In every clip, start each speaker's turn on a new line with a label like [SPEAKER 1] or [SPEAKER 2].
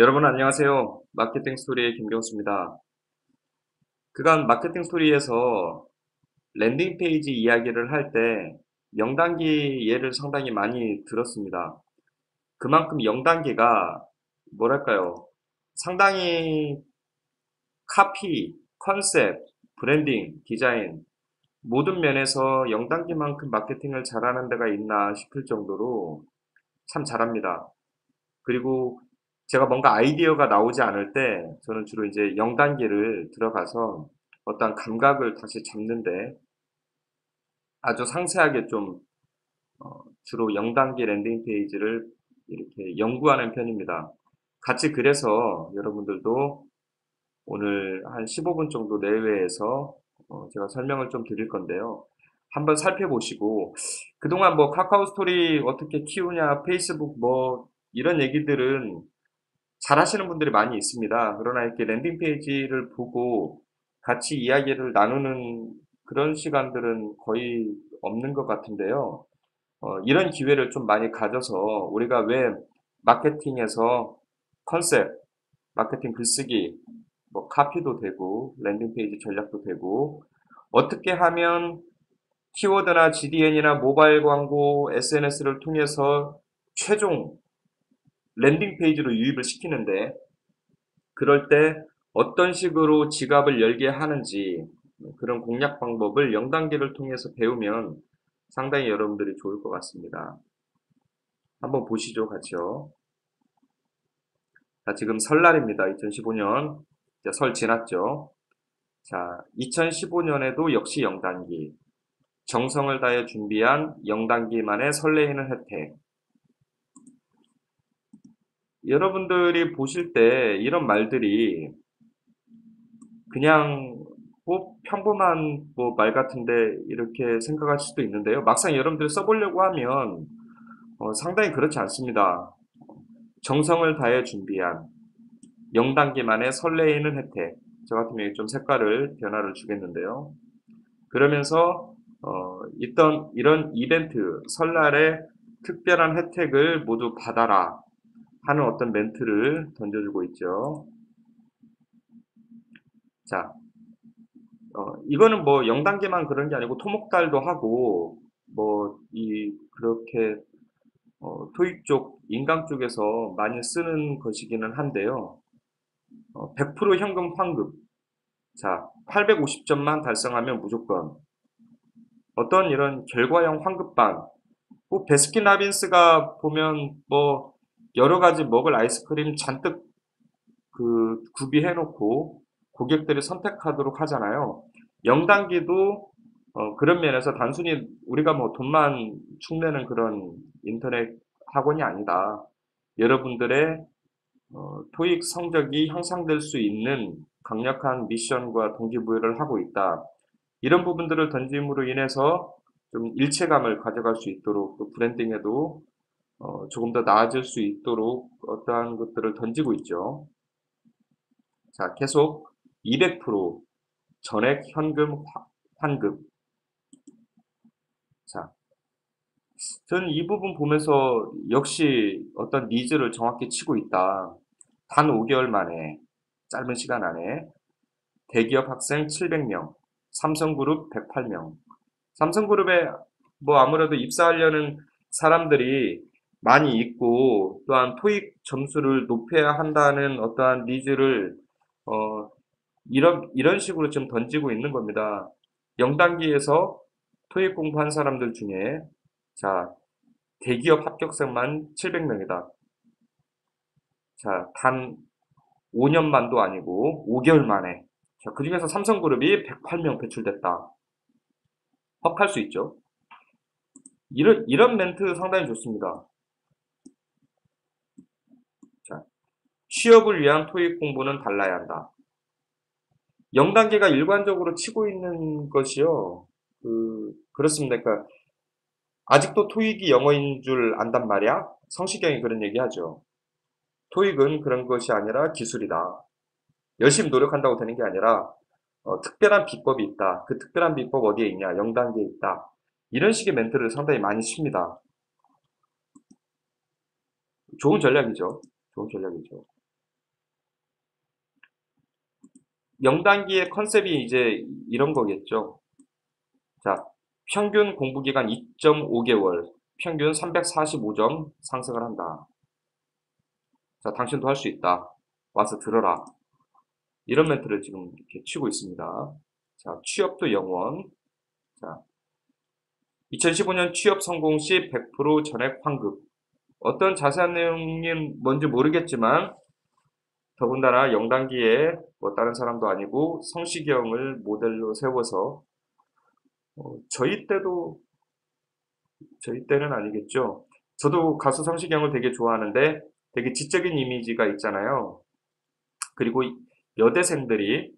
[SPEAKER 1] 여러분 안녕하세요. 마케팅 스토리의 김경수입니다. 그간 마케팅 스토리에서 랜딩 페이지 이야기를 할 때 0단계 예를 상당히 많이 들었습니다. 그만큼 0단계가 뭐랄까요. 상당히 카피, 컨셉, 브랜딩, 디자인 모든 면에서 0단계만큼 마케팅을 잘하는 데가 있나 싶을 정도로 참 잘합니다. 그리고 제가 뭔가 아이디어가 나오지 않을 때 저는 주로 이제 0단계를 들어가서 어떤 감각을 다시 잡는데 아주 상세하게 좀 어, 주로 0단계 랜딩 페이지를 이렇게 연구하는 편입니다. 같이 그래서 여러분들도 오늘 한 15분 정도 내외에서 어, 제가 설명을 좀 드릴 건데요. 한번 살펴보시고 그동안 뭐 카카오 스토리 어떻게 키우냐, 페이스북 뭐 이런 얘기들은 잘 하시는 분들이 많이 있습니다. 그러나 이렇게 랜딩 페이지를 보고 같이 이야기를 나누는 그런 시간들은 거의 없는 것 같은데요. 어, 이런 기회를 좀 많이 가져서 우리가 왜 마케팅에서 컨셉, 마케팅 글쓰기, 뭐 카피도 되고 랜딩 페이지 전략도 되고 어떻게 하면 키워드나 GDN이나 모바일 광고, SNS를 통해서 최종 랜딩 페이지로 유입을 시키는데 그럴 때 어떤 식으로 지갑을 열게 하는지 그런 공략 방법을 0단계를 통해서 배우면 상당히 여러분들이 좋을 것 같습니다. 한번 보시죠, 같이요. 자, 지금 설날입니다. 2015년. 설 지났죠. 자, 2015년에도 역시 0단기. 정성을 다해 준비한 0단기만의 설레이는 혜택. 여러분들이 보실 때 이런 말들이 그냥 뭐 평범한 뭐 말 같은데 이렇게 생각할 수도 있는데요. 막상 여러분들이 써보려고 하면 어, 상당히 그렇지 않습니다. 정성을 다해 준비한 0단계만의 설레이는 혜택. 저 같으면 좀 색깔을 변화를 주겠는데요. 그러면서 어, 있던 이런 이벤트 설날에 특별한 혜택을 모두 받아라 하는 어떤 멘트를 던져주고 있죠. 자, 어, 이거는 뭐 0단계만 그런 게 아니고 토목달도 하고 뭐 이 그렇게 어, 토익 쪽, 인강 쪽에서 많이 쓰는 것이기는 한데요. 어, 100% 현금 환급. 자, 850점만 달성하면 무조건 어떤 이런 결과형 환급반. 뭐 베스킨라빈스가 보면 뭐 여러 가지 먹을 아이스크림 잔뜩 그 구비해 놓고 고객들이 선택하도록 하잖아요. 0단계도 어, 그런 면에서 단순히 우리가 뭐 돈만 축내는 그런 인터넷 학원이 아니다. 여러분들의 어, 토익 성적이 향상될 수 있는 강력한 미션과 동기부여를 하고 있다. 이런 부분들을 던짐으로 인해서 좀 일체감을 가져갈 수 있도록 또 브랜딩에도 어, 조금 더 나아질 수 있도록 어떠한 것들을 던지고 있죠. 자, 계속 200% 전액 현금 환급. 자, 저는 이 부분 보면서 역시 어떤 니즈를 정확히 치고 있다. 단 5개월 만에, 짧은 시간 안에 대기업 학생 700명, 삼성그룹 108명. 삼성그룹에 뭐 아무래도 입사하려는 사람들이 많이 있고 또한 토익 점수를 높여야 한다는 어떠한 니즈를 어, 이런 이런 식으로 좀 던지고 있는 겁니다. 0단계에서 토익 공부한 사람들 중에 자 대기업 합격생만 700명이다. 자, 단 5년만도 아니고 5개월 만에 자, 그 중에서 삼성그룹이 108명 배출됐다. 헉할 수 있죠. 이런, 이런 멘트 상당히 좋습니다. 취업을 위한 토익 공부는 달라야 한다. 0단계가 일관적으로 치고 있는 것이요. 그, 그렇습니다. 그러니까 아직도 토익이 영어인 줄 안단 말이야? 성시경이 그런 얘기 하죠. 토익은 그런 것이 아니라 기술이다. 열심히 노력한다고 되는 게 아니라 어, 특별한 비법이 있다. 그 특별한 비법 어디에 있냐? 0단계에 있다. 이런 식의 멘트를 상당히 많이 칩니다. 좋은 전략이죠. 좋은 전략이죠. 영단기의 컨셉이 이제 이런 거겠죠. 자, 평균 공부기간 2.5개월, 평균 345점 상승을 한다. 자, 당신도 할 수 있다. 와서 들어라. 이런 멘트를 지금 이렇게 치고 있습니다. 자, 취업도 영원. 자, 2015년 취업 성공 시 100% 전액 환급. 어떤 자세한 내용이 뭔지 모르겠지만 더군다나 영단기에 뭐 다른 사람도 아니고 성시경을 모델로 세워서 어, 저희 때도 저희 때는 아니겠죠. 저도 가수 성시경을 되게 좋아하는데 되게 지적인 이미지가 있잖아요. 그리고 여대생들이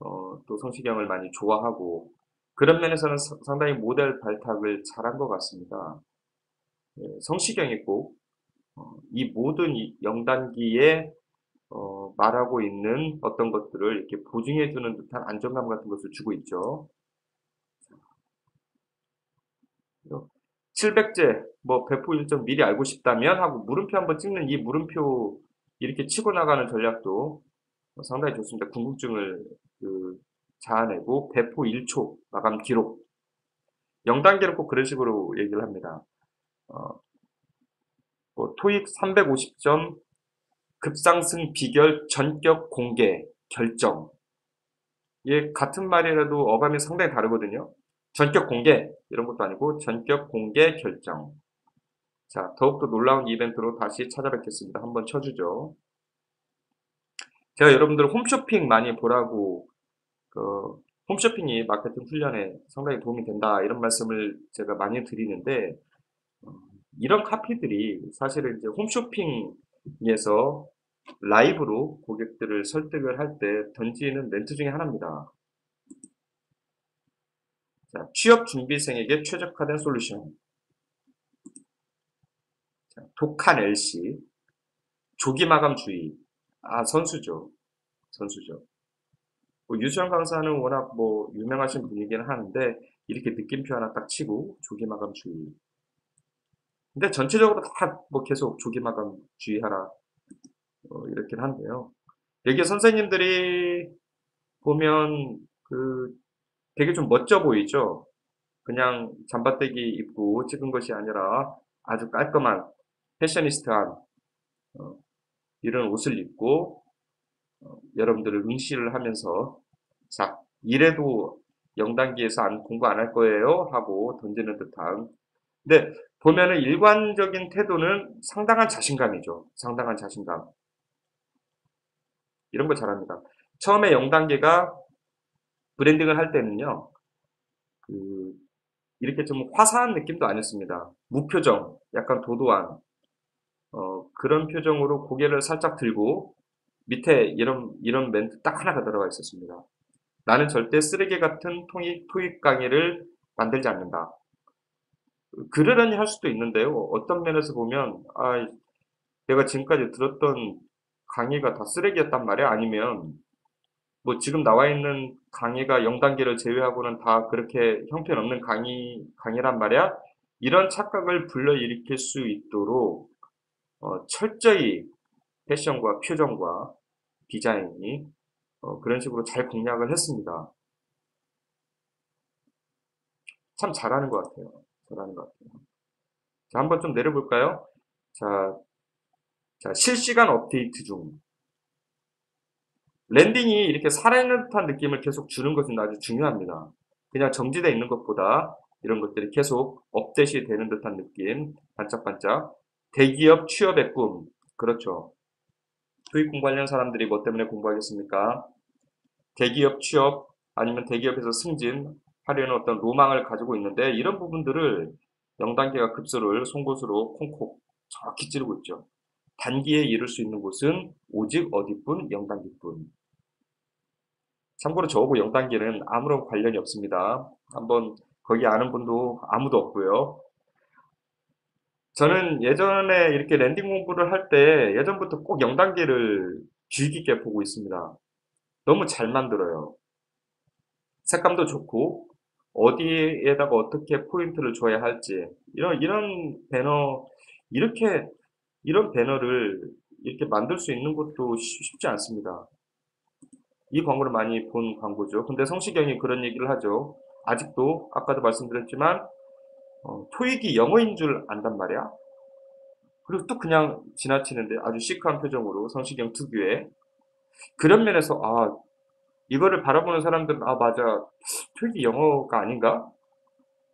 [SPEAKER 1] 어, 또 성시경을 많이 좋아하고 그런 면에서는 상당히 모델 발탁을 잘한 것 같습니다. 예, 성시경이 꼭, 어, 이 모든 영단기에 어, 말하고 있는 어떤 것들을 이렇게 보증해 주는 듯한 안정감 같은 것을 주고 있죠. 700제, 뭐 배포 일정 미리 알고 싶다면 하고 물음표 한번 찍는 이 물음표 이렇게 치고 나가는 전략도 상당히 좋습니다. 궁금증을 그 자아내고 배포 1초 마감 기록 0단계는 꼭 그런 식으로 얘기를 합니다. 어, 뭐 토익 350점 급상승 비결 전격 공개 결정 이 같은 말이라도 어감이 상당히 다르거든요. 전격 공개 이런 것도 아니고 전격 공개 결정 자 더욱더 놀라운 이벤트로 다시 찾아뵙겠습니다. 한번 쳐주죠. 제가 여러분들 홈쇼핑 많이 보라고 그 홈쇼핑이 마케팅 훈련에 상당히 도움이 된다 이런 말씀을 제가 많이 드리는데 어, 이런 카피들이 사실은 이제 홈쇼핑 에서 라이브로 고객들을 설득을 할 때 던지는 멘트 중에 하나입니다. 자, 취업 준비생에게 최적화된 솔루션. 자, 독한 LC. 조기 마감 주의. 아, 선수죠. 선수죠. 뭐 유수영 강사는 워낙 뭐 유명하신 분이긴 하는데 이렇게 느낌표 하나 딱 치고 조기 마감 주의. 근데 전체적으로 다 뭐 계속 조기 마감 주의하라 어, 이렇긴 한데요. 여기 선생님들이 보면 그 되게 좀 멋져 보이죠. 그냥 잠바떼기 입고 찍은 것이 아니라 아주 깔끔한 패셔니스트한 어, 이런 옷을 입고 어, 여러분들을 응시를 하면서 자 이래도 영단기에서 안, 공부 안 할 거예요 하고 던지는 듯한 근데 보면은 일관적인 태도는 상당한 자신감이죠 상당한 자신감 이런 거 잘합니다 처음에 영단계가 브랜딩을 할 때는요 그 이렇게 좀 화사한 느낌도 아니었습니다 무표정 약간 도도한 어, 그런 표정으로 고개를 살짝 들고 밑에 이런 이런 멘트 딱 하나가 들어가 있었습니다. 나는 절대 쓰레기 같은 토익, 토익 강의를 만들지 않는다. 그러려니 할 수도 있는데요. 어떤 면에서 보면 아, 내가 지금까지 들었던 강의가 다 쓰레기였단 말이야. 아니면 뭐 지금 나와 있는 강의가 0단계를 제외하고는 다 그렇게 형편없는 강의, 강의란 말이야. 이런 착각을 불러일으킬 수 있도록 어, 철저히 패션과 표정과 디자인이 어, 그런 식으로 잘 공략을 했습니다. 참 잘하는 것 같아요. 잘하는 것 같아요. 자, 한번 좀 내려볼까요? 자, 자 실시간 업데이트 중. 랜딩이 이렇게 살아있는 듯한 느낌을 계속 주는 것은 아주 중요합니다. 그냥 정지되어 있는 것보다 이런 것들이 계속 업데이트 되는 듯한 느낌, 반짝반짝. 대기업 취업의 꿈, 그렇죠. 수익 공부하려는 사람들이 뭐 때문에 공부하겠습니까? 대기업 취업 아니면 대기업에서 승진 하려는 어떤 로망을 가지고 있는데 이런 부분들을 0단계가 급소를 송곳으로 콩콕 정확히 찌르고 있죠. 단기에 이룰 수 있는 곳은 오직 어디뿐 0단계뿐. 참고로 저하고 0단계는 아무런 관련이 없습니다. 한번 거기 아는 분도 아무도 없고요. 저는 예전에 이렇게 랜딩 공부를 할 때 예전부터 꼭 0단계를 주의 깊게 보고 있습니다. 너무 잘 만들어요. 색감도 좋고 어디에다가 어떻게 포인트를 줘야 할지 이런 이런 배너 이렇게 이런 배너를 이렇게 만들 수 있는 것도 쉽지 않습니다. 이 광고를 많이 본 광고죠. 근데 성시경이 그런 얘기를 하죠. 아직도 아까도 말씀드렸지만 어, 토익이 영어인 줄 안단 말이야. 그리고 또 그냥 지나치는데 아주 시크한 표정으로 성시경 특유의 그런 면에서 아 이거를 바라보는 사람들은 아 맞아. 토익이 영어가 아닌가?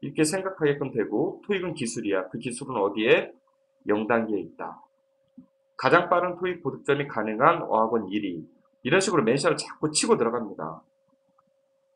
[SPEAKER 1] 이렇게 생각하게끔 되고 토익은 기술이야. 그 기술은 어디에? 0단계에 있다. 가장 빠른 토익 보득점이 가능한 어학원 1위. 이런 식으로 멘션을 자꾸 치고 들어갑니다.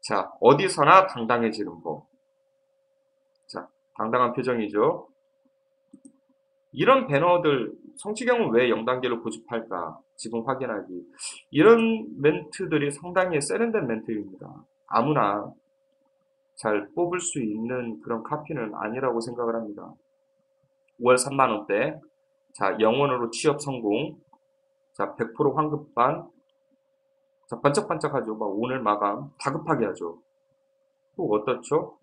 [SPEAKER 1] 자 어디서나 당당해지는 법자 당당한 표정이죠. 이런 배너들 성시경은 왜 0단계로 고집할까? 지금 확인하기. 이런 멘트들이 상당히 세련된 멘트입니다. 아무나 잘 뽑을 수 있는 그런 카피는 아니라고 생각을 합니다. 5월 3만원대. 자, 영원으로 취업 성공. 자, 100% 환급반. 자, 반짝반짝하죠. 막 오늘 마감. 다급하게 하죠. 또 어떻죠?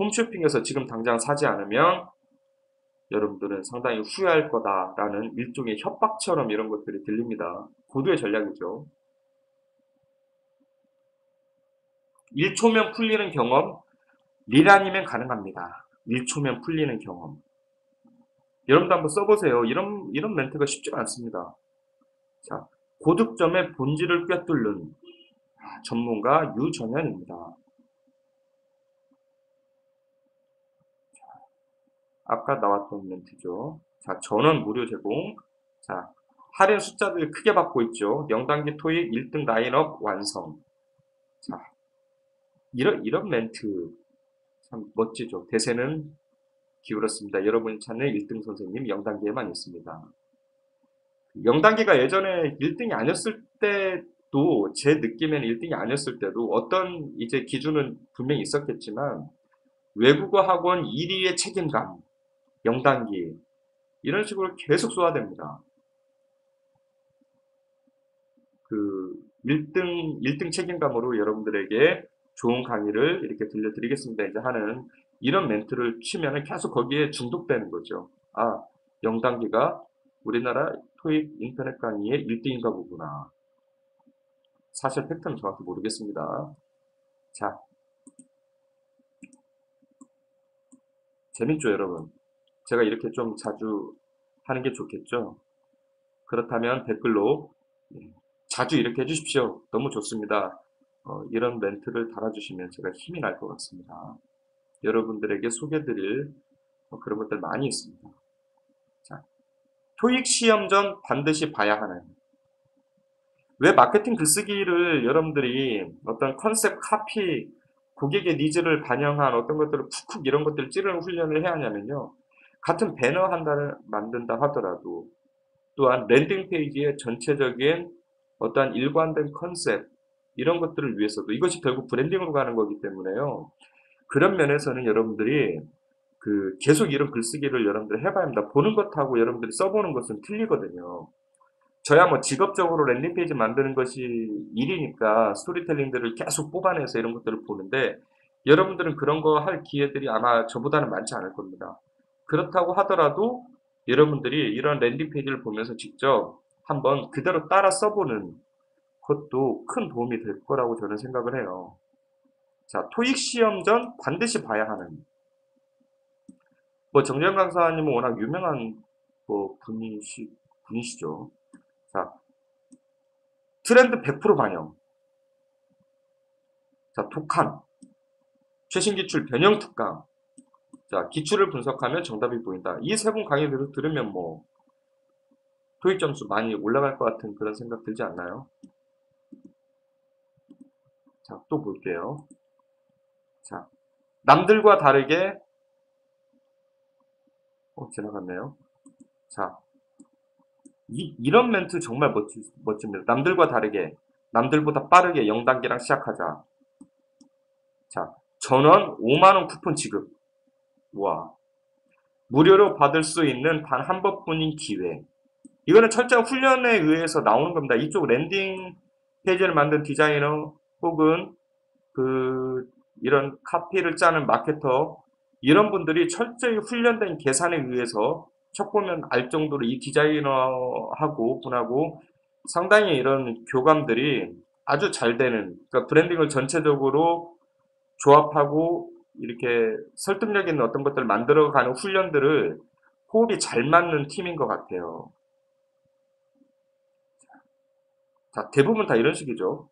[SPEAKER 1] 홈쇼핑에서 지금 당장 사지 않으면 여러분들은 상당히 후회할 거다라는 일종의 협박처럼 이런 것들이 들립니다. 고도의 전략이죠. 1초면 풀리는 경험, 리란이면 가능합니다. 1초면 풀리는 경험. 여러분도 한번 써보세요. 이런, 이런 멘트가 쉽지가 않습니다. 자, 고득점의 본질을 꿰뚫는 아, 전문가 유정현입니다. 아까 나왔던 멘트죠. 자, 전원 무료 제공. 자, 할인 숫자들 크게 받고 있죠. 0단계 토익 1등 라인업 완성. 자, 이런, 이런 멘트 참 멋지죠. 대세는 기울었습니다. 여러분이 찾는 1등 선생님 0단계에만 있습니다. 0단계가 예전에 1등이 아니었을 때도 제 느낌에는 1등이 아니었을 때도 어떤 이제 기준은 분명히 있었겠지만 외국어 학원 1위의 책임감 0단기 이런 식으로 계속 쏘아댑니다. 그 1등 1등 책임감으로 여러분들에게 좋은 강의를 이렇게 들려드리겠습니다. 이제 하는 이런 멘트를 치면 계속 거기에 중독되는 거죠. 아, 0단기가 우리나라 토익 인터넷 강의의 1등인가 보구나. 사실 팩트는 정확히 모르겠습니다. 자, 재밌죠, 여러분? 제가 이렇게 좀 자주 하는 게 좋겠죠. 그렇다면 댓글로 예, 자주 이렇게 해주십시오. 너무 좋습니다. 어, 이런 멘트를 달아주시면 제가 힘이 날 것 같습니다. 여러분들에게 소개드릴 어, 그런 것들 많이 있습니다. 자, 토익 시험 전 반드시 봐야 하는 왜 마케팅 글쓰기를 여러분들이 어떤 컨셉 카피 고객의 니즈를 반영한 어떤 것들을 쿡쿡 이런 것들을 찌르는 훈련을 해야 하냐면요. 같은 배너 한단을 만든다 하더라도 또한 랜딩 페이지의 전체적인 어떠한 일관된 컨셉 이런 것들을 위해서도 이것이 결국 브랜딩으로 가는 거기 때문에요. 그런 면에서는 여러분들이 그 계속 이런 글쓰기를 여러분들이 해봐야 합니다. 보는 것하고 여러분들이 써보는 것은 틀리거든요. 저야 뭐 직업적으로 랜딩 페이지 만드는 것이 일이니까 스토리텔링들을 계속 뽑아내서 이런 것들을 보는데 여러분들은 그런 거 할 기회들이 아마 저보다는 많지 않을 겁니다. 그렇다고 하더라도 여러분들이 이런 랜딩 페이지를 보면서 직접 한번 그대로 따라 써보는 것도 큰 도움이 될 거라고 저는 생각을 해요. 자, 토익 시험 전 반드시 봐야 하는. 뭐 정재현 강사님은 워낙 유명한 뭐 분이시, 분이시죠. 자, 트렌드 100% 반영. 자, 독한. 최신 기출 변형 특강. 자, 기출을 분석하면 정답이 보인다. 이 세 분 강의를 들으면 뭐 토익 점수 많이 올라갈 것 같은 그런 생각 들지 않나요? 자, 또 볼게요. 자, 남들과 다르게 어, 지나갔네요. 자, 이, 이런 멘트 정말 멋지, 멋집니다. 남들과 다르게, 남들보다 빠르게 0단계랑 시작하자. 자, 전원 5만원 쿠폰 지급. 와. 무료로 받을 수 있는 단 한 번뿐인 기회. 이거는 철저한 훈련에 의해서 나오는 겁니다. 이쪽 랜딩 페이지를 만든 디자이너 혹은 그 이런 카피를 짜는 마케터 이런 분들이 철저히 훈련된 계산에 의해서 첫 보면 알 정도로 이 디자이너하고 분하고 상당히 이런 교감들이 아주 잘 되는 그러니까 브랜딩을 전체적으로 조합하고 이렇게 설득력 있는 어떤 것들을 만들어가는 훈련들을 호흡이 잘 맞는 팀인 것 같아요. 자, 대부분 다 이런 식이죠.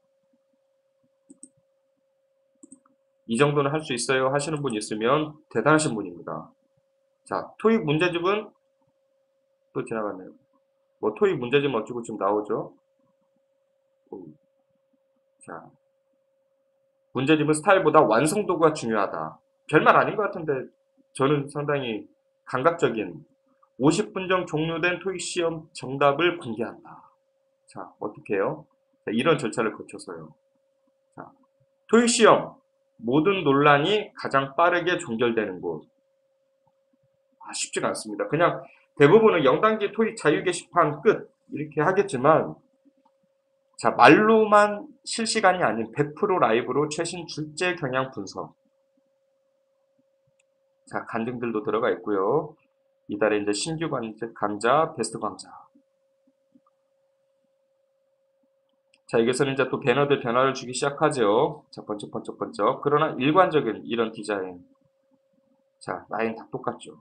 [SPEAKER 1] 이 정도는 할 수 있어요 하시는 분이 있으면 대단하신 분입니다. 자, 토익 문제집은 또 지나갔네요. 뭐 토익 문제집 어쩌고 지금 나오죠. 자, 문제집은 스타일보다 완성도가 중요하다. 별말 아닌 것 같은데 저는 상당히 감각적인 50분 전 종료된 토익 시험 정답을 공개한다. 자, 어떻게 해요? 자, 이런 절차를 거쳐서요. 자, 토익 시험 모든 논란이 가장 빠르게 종결되는 곳. 아, 쉽지가 않습니다. 그냥 대부분은 0단계 토익 자유 게시판 끝 이렇게 하겠지만 자 말로만 실시간이 아닌 100% 라이브로 최신 출제 경향 분석 자 간증들도 들어가 있고요. 이달에 이제 신규 감자, 베스트 감자 자, 여기서는 이제 또 배너들 변화를 주기 시작하죠. 자, 번쩍, 번쩍, 번쩍. 그러나 일관적인 이런 디자인. 자, 라인 다 똑같죠.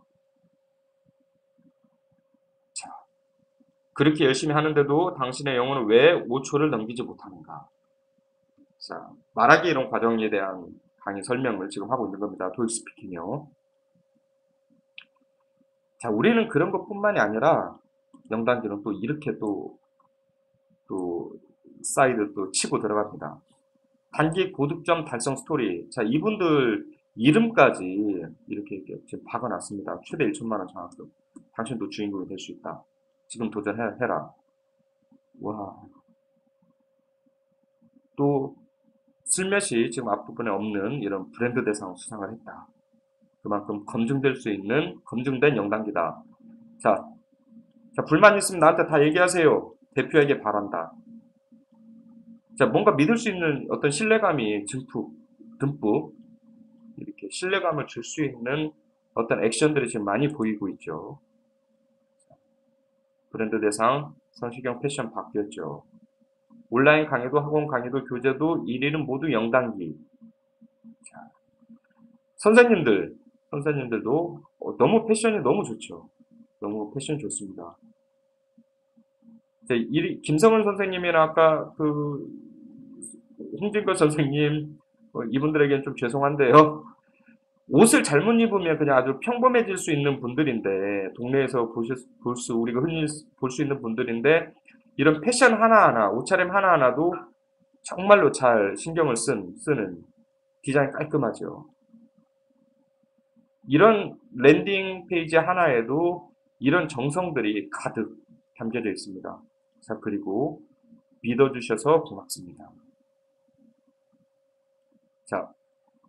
[SPEAKER 1] 자, 그렇게 열심히 하는데도 당신의 영혼은 왜 5초를 넘기지 못하는가? 자, 말하기 이런 과정에 대한 강의 설명을 지금 하고 있는 겁니다. 도익 스피킹이요. 자, 우리는 그런 것 뿐만이 아니라 영단기는 또 이렇게 또, 또 사이드 또 치고 들어갑니다. 단기 고득점 달성 스토리. 자, 이분들 이름까지 이렇게, 이렇게 지금 박아놨습니다. 최대 1천만원 장학금. 당신도 주인공이 될 수 있다. 지금 도전해라. 와. 또, 슬며시 지금 앞부분에 없는 이런 브랜드 대상 수상을 했다. 그만큼 검증될 수 있는 검증된 영단기다. 자, 자 불만 있으면 나한테 다 얘기하세요. 대표에게 바란다. 자, 뭔가 믿을 수 있는 어떤 신뢰감이 듬뿍, 듬뿍 이렇게 신뢰감을 줄 수 있는 어떤 액션들이 지금 많이 보이고 있죠. 브랜드 대상 선시경 패션 바뀌었죠. 온라인 강의도 학원 강의도 교재도 1일은 모두 영단기. 자, 선생님들, 선생님들도 어, 너무 패션이 너무 좋죠. 너무 패션 좋습니다. 김성은 선생님이나 아까 그 홍진걸 선생님 어, 이분들에게는 좀 죄송한데요. 옷을 잘못 입으면 그냥 아주 평범해질 수 있는 분들인데 동네에서 보실 볼수 우리가 흔히 볼 수 있는 분들인데 이런 패션 하나하나 옷차림 하나하나도 정말로 잘 신경을 쓴 쓰는 디자인 깔끔하죠. 이런 랜딩 페이지 하나에도 이런 정성들이 가득 담겨져 있습니다. 자, 그리고 믿어주셔서 고맙습니다. 자,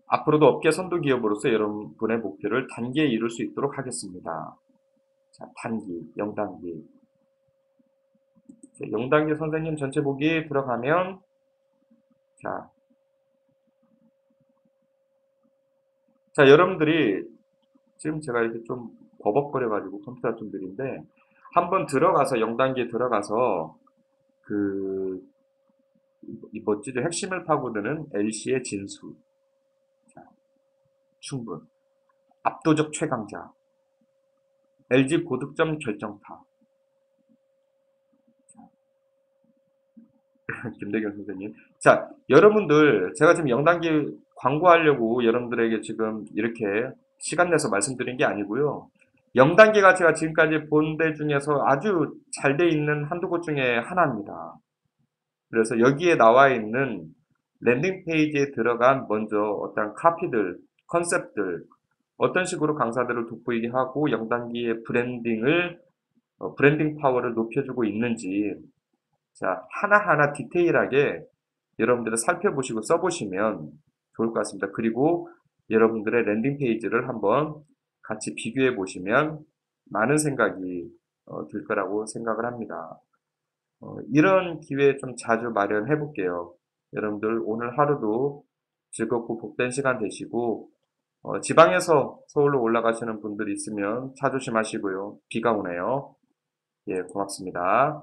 [SPEAKER 1] 앞으로도 업계 선도 기업으로서 여러분의 목표를 단기에 이룰 수 있도록 하겠습니다. 자, 단기, 0단기. 자, 0단계 선생님 전체 보기 들어가면 자, 자 여러분들이 지금 제가 이렇게 좀 버벅거려가지고 컴퓨터 좀 느린데 한번 들어가서 0단계에 들어가서 그 이 멋지죠. 핵심을 파고드는 LC의 진수. 자, 충분. 압도적 최강자. LG 고득점 결정타. 김대경 선생님. 자, 여러분들, 제가 지금 영단기 광고하려고 여러분들에게 지금 이렇게 시간 내서 말씀드린 게 아니고요. 0단계가 제가 지금까지 본 데 중에서 아주 잘 돼 있는 한두 곳 중에 하나입니다. 그래서 여기에 나와 있는 랜딩 페이지에 들어간 먼저 어떤 카피들, 컨셉들, 어떤 식으로 강사들을 돋보이게 하고 0단계의 브랜딩을, 어, 브랜딩 파워를 높여주고 있는지, 자, 하나하나 디테일하게 여러분들을 살펴보시고 써보시면 좋을 것 같습니다. 그리고 여러분들의 랜딩 페이지를 한번 같이 비교해 보시면 많은 생각이 어, 들 거라고 생각을 합니다. 어, 이런 기회 좀 자주 마련해 볼게요. 여러분들 오늘 하루도 즐겁고 복된 시간 되시고 어, 지방에서 서울로 올라가시는 분들 있으면 차 조심하시고요. 비가 오네요. 예, 고맙습니다.